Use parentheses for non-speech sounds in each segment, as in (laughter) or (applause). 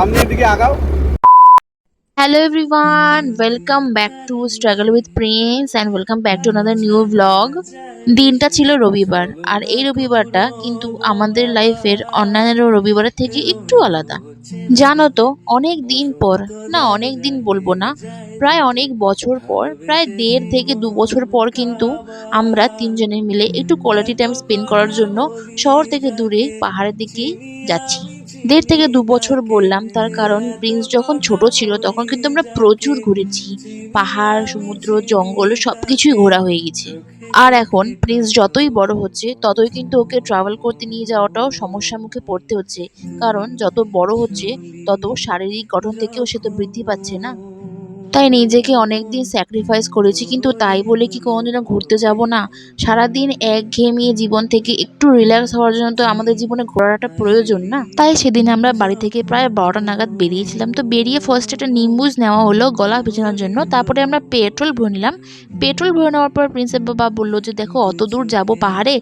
সামনের দিকে আগাও। Hello everyone, welcome back to Struggle with Prince and welcome back to another new vlog. দিনটা ছিল রবিবার আর এই রবিবারটা কিন্তু আমাদের লাইফের অন্যান্য রবিবারের থেকে একটু আলাদা। জানো তো অনেক দিন পর না অনেক দিন বলব না প্রায় অনেক বছর পর প্রায় দেড় থেকে দু বছর পর কিন্তু আমরা তিনজনে মিলে একটু কোয়ালিটি টাইম স্পেন্ড করার জন্য শহর থেকে দূরে পাহাড়ের দিকে যাচ্ছি। দেড় থেকে দু বছর বললাম তার কারণ প্রিন্স যখন ছোট ছিল তখন কিন্তু আমরা প্রচুর ঘুরেছি। পাহাড়, সমুদ্র, জঙ্গল, সবকিছুই ঘোরা হয়ে গেছে। আর এখন প্রিন্স যতই বড় হচ্ছে, ততই কিন্তু ওকে ট্রাভেল করতে নিয়ে যাওয়াটাও সমস্যার মুখে পড়তে হচ্ছে। কারণ যত বড় হচ্ছে, তত শারীরিক গঠন থেকেও সে তো বৃদ্ধি পাচ্ছে না। তাই নিজেকে অনেক দিন স্যাক্রিফাইস করেছি, কিন্তু তাই বলে কি কোনোদিনও ঘুরতে যাব না? সারাদিন একঘেয়েমিয়ে জীবন থেকে একটু রিল্যাক্স হওয়ার জন্য তো আমাদের জীবনে ঘোরাটা প্রয়োজন না? তাই সেদিন আমরা বাড়ি থেকে প্রায় বারোটা নাগাদ বেরিয়েছিলাম। তো বেরিয়ে ফার্স্ট একটা নিম্বুজ নেওয়া হলো গলা ভেজানোর জন্য। তারপরে আমরা পেট্রোল ভরে নিলাম। পেট্রোল ভরে নেওয়ার পর প্রিন্সেপ বাবা বলল যে, দেখো, অত দূর যাব পাহাড়ে।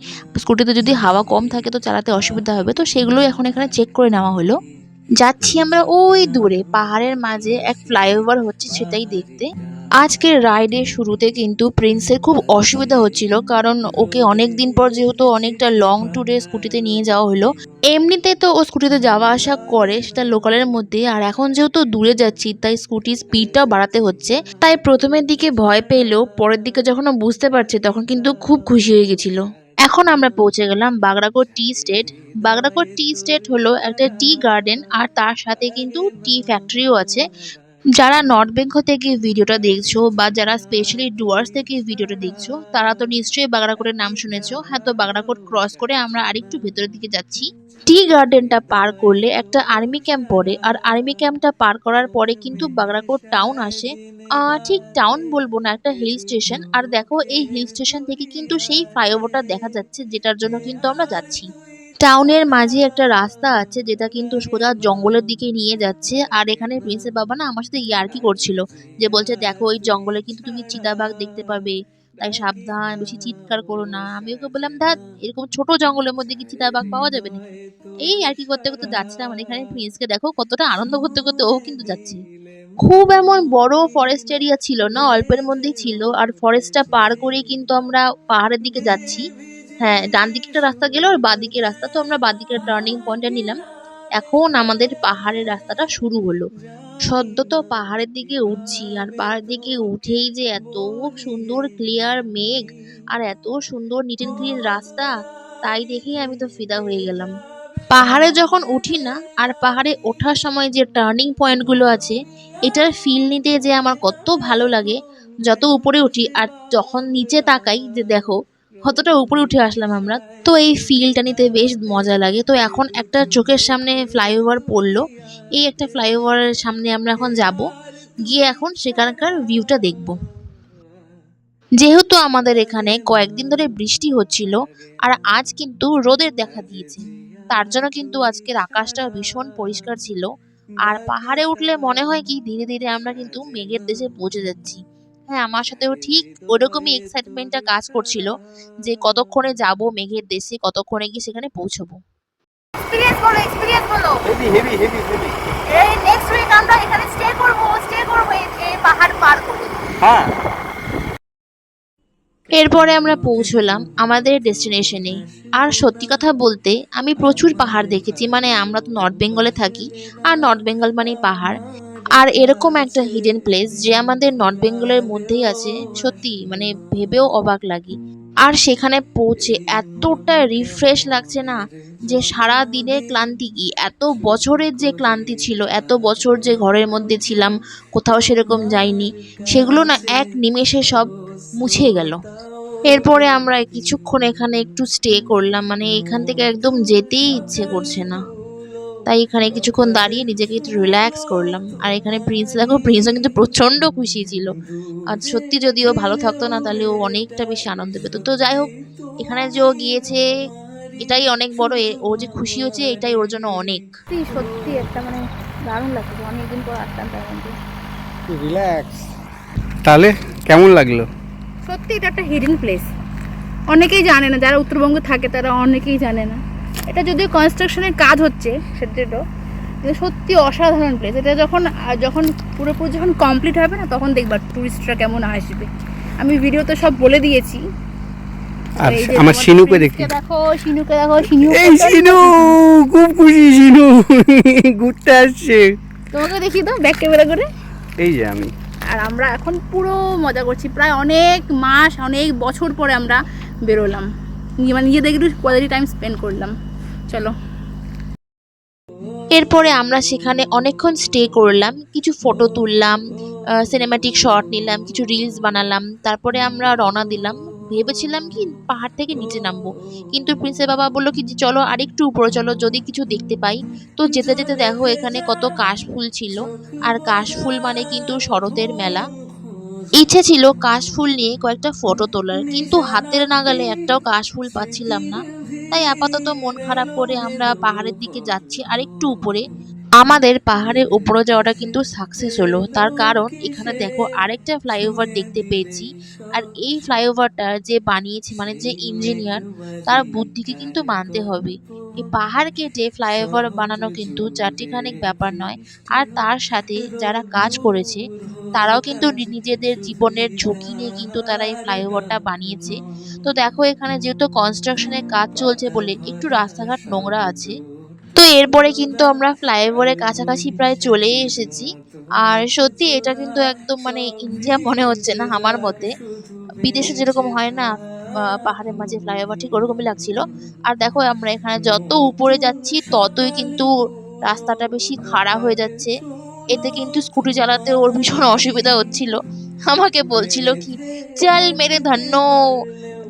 স্কুটিতে যদি হাওয়া কম থাকে তো চালাতে অসুবিধা হবে। তো সেগুলোই এখন এখানে চেক করে নেওয়া হলো। যাচ্ছি আমরা ওই দূরে, পাহাড়ের মাঝে এক ফ্লাইওভার হচ্ছে সেটাই দেখতে। আজকের রাইডের শুরুতে কিন্তু প্রিন্সের খুব অসুবিধা হচ্ছিল, কারণ ওকে অনেক দিন পর যেহেতু অনেকটা লং ট্যুরে স্কুটিতে নিয়ে যাওয়া হলো, এমনিতে তো ও স্কুটিতে যাওয়া আসা করে সেটা লোকালের মধ্যে আর এখন যেহেতু দূরে যাচ্ছি, তাই স্কুটির স্পিডটাও বাড়াতে হচ্ছে। তাই প্রথমের দিকে ভয় পেলেও পরের দিকে যখন বুঝতে পারছে, তখন কিন্তু খুব খুশি হয়ে গেছিল। এখন আমরা পৌঁছে গেলাম Bagrakot tea estate. Bagrakot tea estate হলো একটা টি গার্ডেন আর তার সাথে কিন্তু টি ফ্যাক্টরি ও আছে। যারা নর্থ বেঙ্গল থেকে ভিডিওটা দেখছ বা যারা স্পেশালি ডুয়ার্স থেকে ভিডিওটা দেখছ, তারা তো নিশ্চয়ই বাগড়াকোটের নাম শুনেছো। হ্যাঁ তো বাগড়াকোট ক্রস করে আমরা আরেকটু ভেতরের দিকে যাচ্ছি। টি গার্ডেনটা পার করলে একটা আর্মি ক্যাম্প পড়ে, আর আর্মি ক্যাম্পটা পার করার পরে কিন্তু বাগড়াকোট টাউন আসে। ঠিক টাউন বলব না, একটা হিল স্টেশন আর দেখো, এই হিল স্টেশন থেকে কিন্তু সেই ফ্লাইওভারটা দেখা যাচ্ছে, যেটার জন্য কিন্তু আমরা যাচ্ছি। টাউনের মাঝে একটা রাস্তা আছে, যেটা কিন্তু সোজা জঙ্গলের দিকে নিয়ে যাচ্ছে। আর এখানে প্রিন্সের বাবা না আমার সাথে ইয়ার্কি করছিল, যে বলছে, দেখো ওই জঙ্গলে কিন্তু তুমি চিতাবাঘ দেখতে পাবে। তাই সাবধান, বেশি চিৎকার করো না। আমি ওকে বললাম দাদ এরকম ছোট জঙ্গলের মধ্যে কি চিতাবাঘ পাওয়া যাবে না এই আর কি করতে করতে যাচ্ছিলাম মানে এখানে প্রিন্সকে দেখো কতটা আনন্দ করতে করতে ও কিন্তু যাচ্ছে। খুব এমন বড় ফরেস্ট এরিয়া ছিল না, অল্পের মধ্যেই ছিল। আর ফরেস্টটা পার করেই কিন্তু আমরা পাহাড়ের দিকে যাচ্ছি। হ্যাঁ ডান দিকে একটা রাস্তা গেল আর বাঁ দিকে রাস্তা। তো আমরা বাঁ দিকের টার্নিং পয়েন্টটা নিলাম। এখন আমাদের পাহাড়ের রাস্তাটা শুরু হলো। সদ্য তো পাহাড়ের দিকে উঠছি আর পাহাড়ের দিকে উঠেই যে এত সুন্দর ক্লিয়ার মেঘ আর এত সুন্দর নিট অ্যান্ড ক্লিন রাস্তা, তাই দেখেই আমি তো ফিদা হয়ে গেলাম। পাহাড়ে যখন উঠি না, আর পাহাড়ে ওঠার সময় যে টার্নিং পয়েন্টগুলো আছে, এটার ফিল নিতে যে আমার কত ভালো লাগে। যত উপরে উঠি আর যখন নিচে তাকাই যে দেখো কতটা উপরে উঠে আসলাম আমরা। তো এই ফিলটা নিতে বেশ মজা লাগে। তো এখন একটা চোখের সামনে ফ্লাইওভার পড়ল। এই একটা ফ্লাইওভারের সামনে আমরা এখন যাব। গিয়ে এখন সেখানকার ভিউটা দেখব। যেহেতু আমাদের এখানে কয়েকদিন ধরে বৃষ্টি হচ্ছিল, আর আজ কিন্তু রোদের দেখা দিয়েছে। তার জন্য কিন্তু আজকের আকাশটা ভীষণ পরিষ্কার ছিল। আর পাহাড়ে উঠলে মনে হয় কি, ধীরে ধীরে আমরা কিন্তু মেঘের দেশে পৌঁছে যাচ্ছি। হ্যাঁ আমার সাথেও ঠিক ওরকমই এক্সাইটমেন্টটা কাজ করছিল যে কতক্ষণে যাব মেঘের দেশে কতক্ষণে গিয়ে সেখানে পৌঁছবো। এক্সপিরিয়েন্স বলো এক্সপিরিয়েন্স বলো। হেভি হেভি হেভি হেভি এই নেক্সট উইক আমরা এখানে স্টে করব স্টে করব এই এই পাহাড় পার করে। হ্যাঁ। এরপরে আমরা পৌঁছলাম আমাদের ডেস্টিনেশনে। আর সত্যি কথা বলতে আমি প্রচুর পাহাড় দেখেছি মানে আমরা তো নর্থ বেঙ্গলে থাকি। আর নর্থ বেঙ্গল মানেই পাহাড়। আর এরকম একটা হিডেন প্লেস যে আমাদের নর্থ বেঙ্গলের মধ্যেই আছে, সত্যি মানে ভেবেও অবাক লাগে। আর সেখানে পৌঁছে এতটা রিফ্রেশ লাগছে না যে সারা দিনের ক্লান্তি কি? এত বছরের যে ক্লান্তি ছিল, এত বছর যে ঘরের মধ্যে ছিলাম, কোথাও সেরকম যাইনি, সেগুলো না এক নিমেষে সব মুছে গেল। এরপরে আমরা কিছুক্ষণ এখানে একটু স্টে করলাম মানে এখান থেকে একদম যেতেই ইচ্ছে করছে না। তাই এখানে কিছুক্ষণ দাঁড়িয়ে নিজেকে একটু রিল্যাক্স করলাম। আর এখানে প্রিন্স দেখো প্রিন্সও কিন্তু প্রচণ্ড খুশি ছিল। আর সত্যি যদি ও ভালো থাকতো না তাহলে ও অনেকটা বেশি আনন্দ পেত। তো যাই হোক এখানে যে ও গিয়েছে এটাই অনেক বড়। এ- ও যে খুশি হচ্ছে এটাই ওর জন্য অনেক। সত্যি সত্যি একটা মানে দারুণ লাগছে। অনেকদিন পর আসলাম তার মধ্যে। রিল্যাক্স তাহলে কেমন লাগল? সত্যি এটা একটা হিডেন প্লেস অনেকেই জানে না যারা উত্তরবঙ্গে থাকে তারা অনেকেই জানে না। এটা যদিও কনস্ট্রাকশনের কাজ হচ্ছে সেটা এটা সত্যি অসাধারণ প্লেস এটা যখন যখন পুরোপুরি যখন কমপ্লিট হবে না তখন দেখবা টুরিস্টরা কেমন আসবে। আমি ভিডিওতে সব বলে দিয়েছি। আর আমার শিনুকে দেখো শিনুকে দেখো শিনু এই শিনু খুব খুশি শিনু। (laughs) ঘুরতে আসছে। তোমাকে দেখি তো ব্যাক ক্যামেরা করে। এই যে আমি। আর আমরা এখন পুরো মজা করছি। প্রায় অনেক মাস অনেক বছর পরে আমরা বেরোলাম। মানে নিজেদের একটু কোয়ালিটি টাইম স্পেন্ড করলাম। চলো। এরপরে আমরা সেখানে অনেকক্ষণ স্টে করলাম, কিছু ফটো তুললাম সিনেমাটিক শট নিলাম, কিছু রিলস বানালাম, তারপরে আমরা রওনা দিলাম। ভেবেছিলাম কি পাহাড় থেকে নিচে নামবো, কিন্তু প্রিন্সের বাবা বলল কি চলো আরেকটু উপরে চলো, যদি কিছু দেখতে পাই। তো যেতে যেতে দেখো এখানে কত কাশফুল ছিল, আর কাশফুল মানে কিন্তু শরতের মেলা। ইচ্ছে ছিল কাশফুল নিয়ে কয়েকটা ফটো তোলার, কিন্তু হাতের নাগালে একটাও কাশফুল পাচ্ছিলাম না। তাই আপাতত মন খারাপ করে আমরা পাহাড়ের দিকে যাচ্ছি আর একটু উপরে। আমাদের পাহাড়ের উপরে যাওয়াটা কিন্তু সাকসেস হলো। তার কারণ, এখানে দেখো আরেকটা ফ্লাইওভার দেখতে পেয়েছি। আর এই ফ্লাইওভারটা যে বানিয়েছে মানে যে ইঞ্জিনিয়ার তার বুদ্ধিকে কিন্তু মানতে হবে। এই পাহাড় কেটে ফ্লাইওভার বানানো কিন্তু চারটিখানিক ব্যাপার নয় আর তার সাথে যারা কাজ করেছে তারাও কিন্তু নিজেদের জীবনের ঝুঁকি নিয়ে কিন্তু তারা এই ফ্লাইওভারটা বানিয়েছে। তো দেখো এখানে যেহেতু কনস্ট্রাকশনের কাজ চলছে বলে একটু রাস্তাঘাট নোংরা আছে তো এরপরে কিন্তু আমরা ফ্লাইওভারের কাছাকাছি প্রায় চলেই এসেছি। আর সত্যি এটা কিন্তু একদম মানে ইন্ডিয়া মনে হচ্ছে না আমার মতে। বিদেশে যেরকম হয় না পাহাড়ের মাঝে ফ্লাইওভার ঠিক ওরকমই লাগছিল। আর দেখো আমরা এখানে যত উপরে যাচ্ছি, ততই কিন্তু রাস্তাটা বেশি খাড়া হয়ে যাচ্ছে। এতে কিন্তু স্কুটি চালাতে ওর ভীষণ অসুবিধা হচ্ছিল। আমাকে বলছিল কি, চল মেরে ধন্য,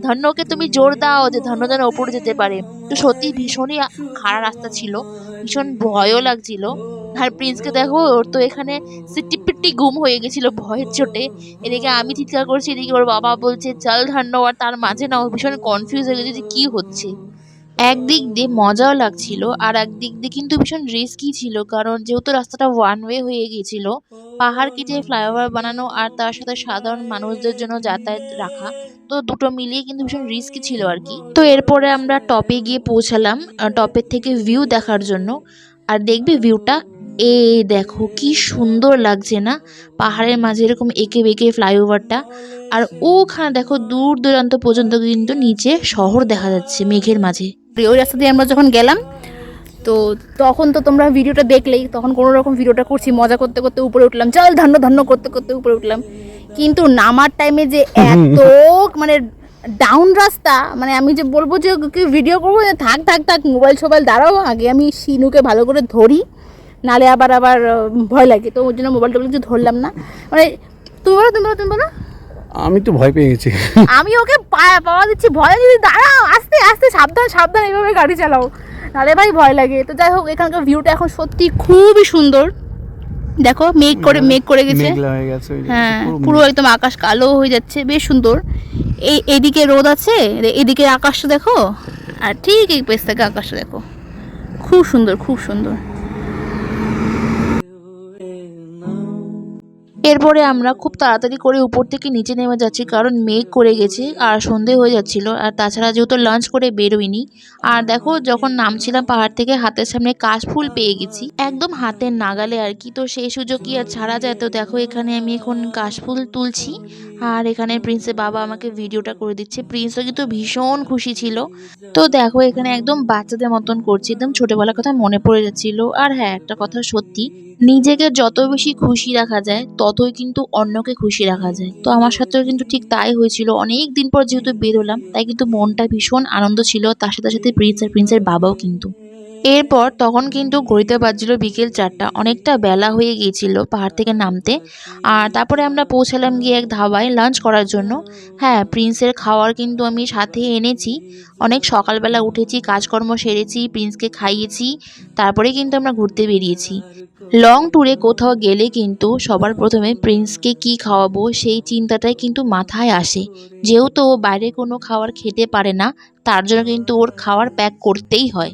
ধন্যকে তুমি জোর দাও যে ধন্য যেন ওপরে যেতে পারে। তো সত্যি ভীষণই খাড়া রাস্তা ছিল, ভীষণ ভয়ও লাগছিল। আর প্রিন্সকে দেখো, ওর তো এখানে সিটিপিটি গুম হয়ে গেছিল ভয়ের চোটে। এদিকে আমি চিৎকার করছি, এদিকে ওর বাবা বলছে, চল আর তার মাঝে না, ও ভীষণ কনফিউজ হয়ে গেছে যে কি হচ্ছে? একদিক দিয়ে মজাও লাগছিল, আর একদিক দিয়ে কিন্তু ভীষণ রিস্কি ছিল, কারণ যেহেতু রাস্তাটা ওয়ান ওয়ে হয়ে গিয়েছিল পাহাড় কেটে ফ্লাইওভার বানানো আর তার সাথে সাধারণ মানুষদের জন্য যাতায়াত রাখা, তো দুটো মিলিয়ে কিন্তু ভীষণ রিস্কি ছিল আর কি। তো এরপরে আমরা টপে গিয়ে পৌঁছালাম টপের থেকে ভিউ দেখার জন্য। আর দেখবে ভিউটা এ দেখো কি সুন্দর লাগছে না? পাহাড়ের মাঝে এরকম এঁকে বেঁকে ফ্লাইওভারটা। আর ওখানে দেখো দূর দূরান্ত পর্যন্ত কিন্তু নিচে শহর দেখা যাচ্ছে মেঘের মাঝে। ওই রাস্তা দিয়ে আমরা যখন গেলাম তো তখন তো তোমরা ভিডিওটা দেখলেই তখন কোনো রকম ভিডিওটা করছি মজা করতে করতে উপরে উঠলাম চল ধান্য ধান্য করতে করতে উপরে উঠলাম। কিন্তু নামার টাইমে যে এত (laughs) মানে ডাউন রাস্তা মানে আমি যে বলব যে ভিডিও করব যে থাক থাক থাক মোবাইল সোবাইল দাঁড়াও আগে আমি শিনুকে ভালো করে ধরি। নালে আবার আবার ভয় লাগে। তো ওর জন্য মোবাইল টোবাইল কিছু ধরলাম না। মানে তুমি বলো তুমি বলো তুমি বলো। আমি তো ভয় পেয়ে গেছি। আমি ওকে পাওয়া দিচ্ছি ভয় যদি দাঁড়াও আস্তে আস্তে সাবধান সাবধান এইভাবে গাড়ি চালাও। নাহলে ভাই ভয় লাগে। তো যাই হোক এখানকার ভিউটা এখন সত্যি খুবই সুন্দর। দেখো মেঘ করে মেঘ করে গেছে। হয়ে পুরো একদম আকাশ কালো হয়ে যাচ্ছে বেশ সুন্দর। এই এদিকে রোদ আছে এদিকে আকাশটা দেখো। আর ঠিক এই পেস থেকে আকাশটা দেখো। খুব সুন্দর খুব সুন্দর। এরপরে আমরা খুব তাড়াতাড়ি করে উপর থেকে নিচে নেমে যাচ্ছি, কারণ মেঘ করে গেছে আর সন্ধে হয়ে যাচ্ছিল। আর তাছাড়া যেহেতু লাঞ্চ করে বেরোইনি আর দেখো যখন নামছিলাম পাহাড় থেকে, হাতের সামনে কাশফুল পেয়ে গেছি। একদম হাতের নাগালে আর কি। তো সেই সুযোগ কি আর ছাড়া যায়? তো দেখো এখানে আমি এখন কাশফুল তুলছি। আর এখানে প্রিন্সের বাবা আমাকে ভিডিওটা করে দিচ্ছে। প্রিন্সও কিন্তু ভীষণ খুশি ছিল। তো দেখো, এখানে একদম বাচ্চাদের মতন করছি। একদম ছোটবেলার কথা মনে পড়ে যাচ্ছিল। আর হ্যাঁ একটা কথা সত্যি, নিজেকে যত বেশি খুশি রাখা যায়, ততই কিন্তু অন্যকে খুশি রাখা যায়। তো আমার সাথেও কিন্তু ঠিক তাই হয়েছিল। অনেক দিন পর যেহেতু বেরোলাম তাই কিন্তু মনটা ভীষণ আনন্দ ছিল। তার সাথে সাথে প্রিন্স আর প্রিন্সের বাবাও কিন্তু। এরপর তখন কিন্তু ঘড়িতে বাজছিল বিকেল চারটা। অনেকটা বেলা হয়ে গিয়েছিল পাহাড় থেকে নামতে। আর তারপরে আমরা পৌঁছালাম গিয়ে এক ধাবায় লাঞ্চ করার জন্য। হ্যাঁ প্রিন্সের খাওয়ার কিন্তু আমি সাথে এনেছি। অনেক সকালবেলা উঠেছি, কাজকর্ম সেরেছি প্রিন্সকে খাইয়েছি। তারপরে কিন্তু আমরা ঘুরতে বেরিয়েছি। লং ট্যুরে কোথাও গেলে কিন্তু সবার প্রথমে প্রিন্সকে কি খাওয়াবো সেই চিন্তাটাই কিন্তু মাথায় আসে। যেহেতু ও বাইরে কোনো খাবার খেতে পারে না, তার জন্য কিন্তু ওর খাবার প্যাক করতেই হয়।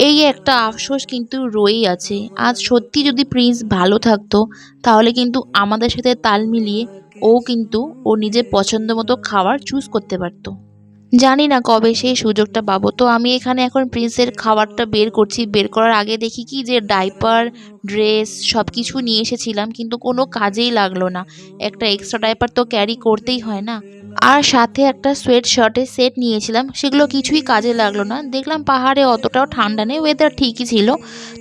এই একটা আফসোস কিন্তু রয়েই আছে। আজ সত্যি যদি প্রিন্স ভালো থাকতো, তাহলে কিন্তু আমাদের সাথে তাল মিলিয়ে ও কিন্তু ও নিজের পছন্দ মতো খাবার চুজ করতে পারতো। জানি না কবে সেই সুযোগটা পাবো। তো আমি এখানে এখন প্রিন্সের খাবারটা বের করছি। বের করার আগে দেখি কি যে ডাইপার, ড্রেস সব কিছু নিয়ে এসেছিলাম, কিন্তু কোনো কাজেই লাগল না। একটা এক্সট্রা ডাইপার তো ক্যারি করতেই হয় না। আর সাথে একটা সোয়েট শার্টের সেট নিয়েছিলাম, সেগুলো কিছুই কাজে লাগল না। দেখলাম পাহাড়ে অতটাও ঠান্ডা নেই ওয়েদার ঠিকই ছিল।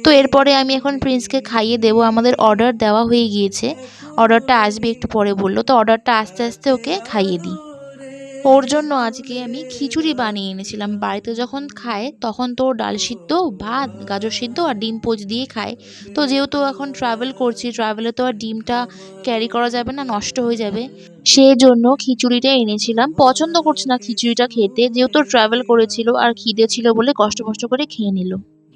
তো এরপরে আমি এখন প্রিন্সকে খাইয়ে দেবো। আমাদের অর্ডার দেওয়া হয়ে গিয়েছে। অর্ডারটা আসবে একটু পরে বলল। তো অর্ডারটা আস্তে আস্তে ওকে খাইয়ে দিই। ওর জন্য আজকে আমি খিচুড়ি বানিয়ে এনেছিলাম। বাড়িতে যখন খায়, তখন তো ডাল সিদ্ধ, ভাত, গাজর সিদ্ধ আর ডিম পোচ দিয়ে খায়। তো যেহেতু এখন ট্রাভেল করছি ট্রাভেলে তো আর ডিমটা ক্যারি করা যাবে না, নষ্ট হয়ে যাবে। সেই জন্য খিচুড়িটা এনেছিলাম। পছন্দ করছে না খিচুড়িটা খেতে, যেহেতু ট্রাভেল করেছিল আর খিদে ছিল বলে কষ্ট কষ্ট করে খেয়ে নিল।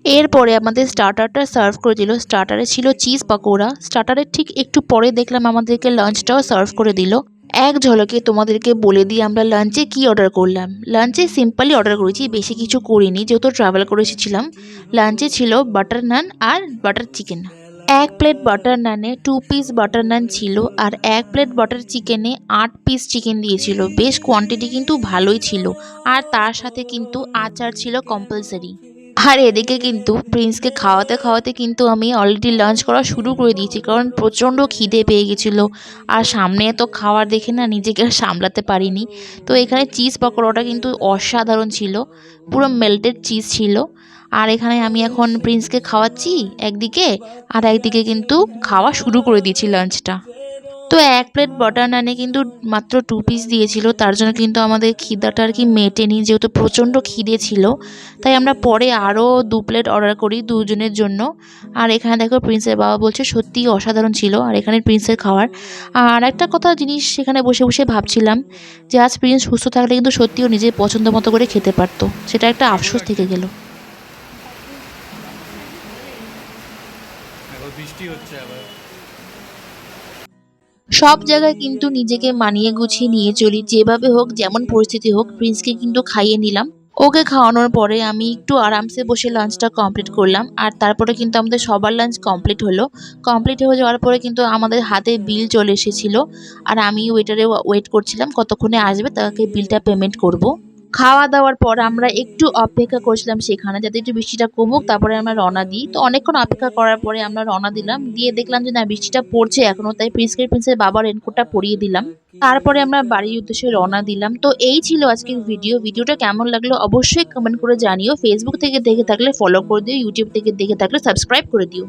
এরপরে আমাদের স্টার্টারটা সার্ভ করে দিল স্টার্টারে ছিল চিজ পাকোড়া। স্টার্টারের ঠিক একটু পরে দেখলাম আমাদেরকে লাঞ্চটাও সার্ভ করে দিল। এক ঝলকে তোমাদেরকে বলে দিই আমরা লাঞ্চে কি অর্ডার করলাম। লাঞ্চে সিম্পলি অর্ডার করেছি, বেশি কিছু করিনি, যেহেতু ট্রাভেল করে এসেছিলাম। লাঞ্চে ছিল বাটার নান আর বাটার চিকেন এক প্লেট বাটার নানে টু পিস বাটার নান ছিল আর এক প্লেট বাটার চিকেনে আট পিস চিকেন দিয়েছিল। বেশ কোয়ান্টিটি কিন্তু ভালোই ছিল। আর তার সাথে কিন্তু আচার ছিল কম্পালসারি আর এদিকে কিন্তু প্রিন্সকে খাওয়াতে খাওয়াতে কিন্তু আমি অলরেডি লাঞ্চ করা শুরু করে দিয়েছি, কারণ প্রচণ্ড খিদে পেয়ে গেছিল। আর সামনে তো খাওয়ার দেখে না নিজেকে সামলাতে পারিনি। তো এখানে চিজ পকোড়াটা কিন্তু অসাধারণ ছিল, পুরো মেল্টেড চিজ ছিল। আর এখানে আমি এখন প্রিন্সকে খাওয়াচ্ছি একদিকে, আর একদিকে কিন্তু খাওয়া শুরু করে দিয়েছি লাঞ্চটা তো এক প্লেট বাটার নানে কিন্তু মাত্র টু পিস দিয়েছিল, তার জন্য কিন্তু আমাদের খিদাটা আর কি মেটেনি, যেহেতু প্রচণ্ড খিদে ছিল। তাই আমরা পরে আরও দু প্লেট অর্ডার করি দুজনের জন্য। আর এখানে দেখো প্রিন্সের বাবা বলছে, সত্যিই অসাধারণ ছিল, আর এখানে প্রিন্সের খাওয়ার। আর একটা কথা জিনিস সেখানে বসে বসে ভাবছিলাম, যে আজ প্রিন্স সুস্থ থাকলে কিন্তু সত্যিও নিজের পছন্দ মতো করে খেতে পারতো। সেটা একটা আফসোস থেকে গেল। বৃষ্টি হচ্ছে আবার। সব জায়গায় কিন্তু নিজেকে মানিয়ে গুছিয়ে নিয়ে চলি, যেভাবে হোক, যেমন পরিস্থিতি হোক প্রিন্সকে কিন্তু খাইয়ে নিলাম। ওকে খাওয়ানোর পরে আমি একটু আরামসে বসে লাঞ্চটা কমপ্লিট করলাম। আর তারপরে কিন্তু আমাদের সবার লাঞ্চ কমপ্লিট হলো। কমপ্লিট হয়ে যাওয়ার পরে কিন্তু আমাদের হাতে বিল চলে এসেছিল। আর আমি ওয়েটারে ওয়েট করছিলাম, কতক্ষণে আসবে, তাকে বিলটা পেমেন্ট করব। খাওয়া দাওয়ার পর আমরা একটু অপেক্ষা করছিলাম সেখানে, যাতে একটু বৃষ্টিটা কমুক, তারপরে আমরা রওনা দিই। তো অনেকক্ষণ অপেক্ষা করার পরে আমরা রওনা দিলাম। দিয়ে দেখলাম যে না, বৃষ্টিটা পড়ছে এখনও তাই প্রিন্সকে প্রিন্সের বাবার রেনকোটটা পরিয়ে দিলাম। তারপরে আমরা বাড়ির উদ্দেশ্যে রওনা দিলাম। তো এই ছিল আজকের ভিডিও ভিডিওটা কেমন লাগল অবশ্যই কমেন্ট করে জানিও। ফেসবুক থেকে দেখে থাকলে ফলো করে দিও ইউটিউব থেকে দেখে থাকলে সাবস্ক্রাইব করে দিও।